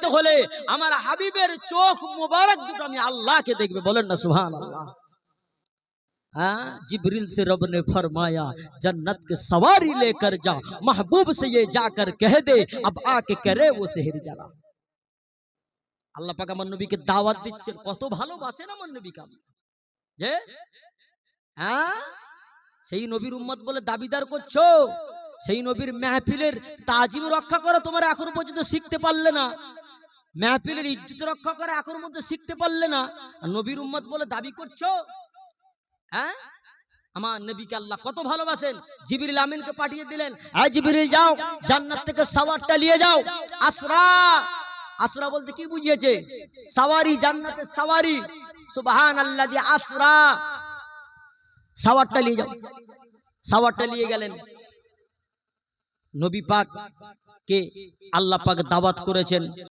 দেখতে হলে আমার হাবিবের চোখ মোবারক দুটো আমি আল্লাহকে দেখবে বলেন না সুহান আল্লাহ हाँ जिब्रिल से रब ने फरमाया जन्नत के सवारी लेकर जा महबूब से ये जाकर कह दे अब आके करे वो शहर जला আল্লাহ পাক আমার নবীকে দাওয়াত দিচ্ছেন কত ভালোবাসেন আমার নবীকে আল্লাহ। যে হ্যাঁ সেই নবীর উম্মত বলে দাবিদার করছো সেই নবীর মেহফিলের তাজিম রক্ষা করা তোমরা এখনো পর্যন্ত শিখতে পারলে না মেহফিলের ইজ্জত রক্ষা করা এখন মধ্যে শিখতে পারলে না। নবীর উম্মত বলে দাবি করছ? হ্যাঁ? আমার নবীকে আল্লাহ কত ভালোবাসেন। জিবরিল আমিনকে পাঠিয়ে দিলেন, আয় জিবরিল, যাও, জান্নাত থেকে সাওয়ারটা নিয়ে যাও। আসরা আসরা বলতে কি বুঝিয়েছে? সাওয়ারি, জান্নাতের সাওয়ারি। সুবহান আল্লাহ দিয়ে আসরা। সাওয়ারটা নিয়ে যাও। সাওয়ারটা নিয়ে গেলেন। নবী পাক কে আল্লাহ পাক দাওয়াত করেছেন।